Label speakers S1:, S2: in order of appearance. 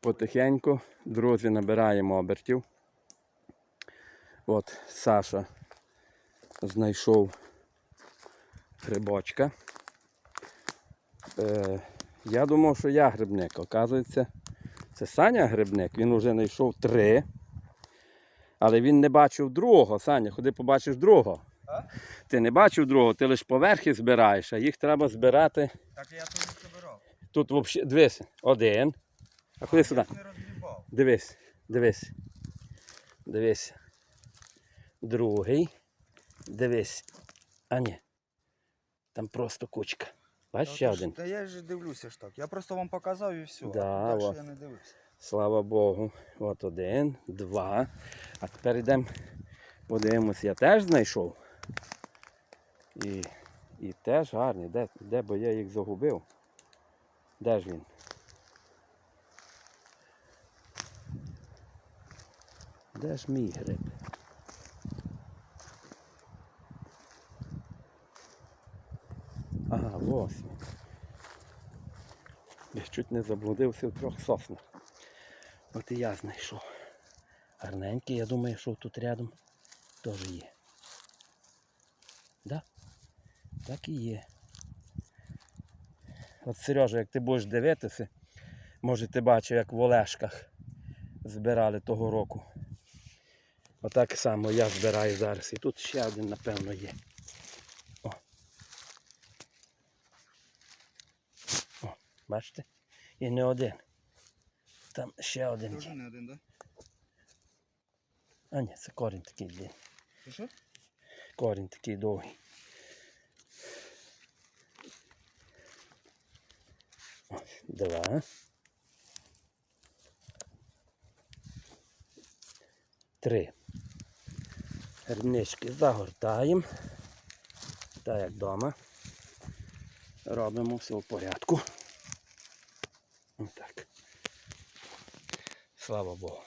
S1: потихеньку, друзі, набираємо обертів. От Саша знайшов грибочка. Е, я думав, що я грибник. Оказується, це Саня грибник. Він вже знайшов три. Але він не бачив другого. Саня, ходи побачиш другого.
S2: А?
S1: Ти не бачив другого, ти лише поверхи збираєш, а їх треба збирати.
S2: Так я тут не забирав.
S1: Тут взагалі, дивись, один. А ходи сюди. Дивись, дивись. Дивись. Другий. Дивись. А ні. Там просто кучка. Бачиш ще один.
S2: Та я ж дивлюся ж так. Я просто вам показав і все.
S1: Да,
S2: так, що
S1: от.
S2: я не дивився.
S1: Слава Богу. От один, два. А тепер йдемо, подивимось, я теж знайшов. І, і теж гарний. Де, де бо я їх загубив? Де ж він? Де ж мій гриб? Ага, ось. Я чуть не заблудився в трьох соснах. От і я знайшов. Гарненький, я думаю, що тут рядом теж є. Да? Так і є. От Сережа, як ти будеш дивитися, може ти бачив, як в Олешках збирали того року. Отак само я збираю зараз. І тут ще один, напевно, є. О. О, бачите? І не один. Там ще один
S2: Тоже
S1: є.
S2: не один, так?
S1: А ні, це корінь такий длинний.
S2: Що?
S1: Корінь такий довгий. Ось, Два. Три. Грибнички загортаємо. Так як вдома. Робимо все в порядку. Отак. Слава Богу.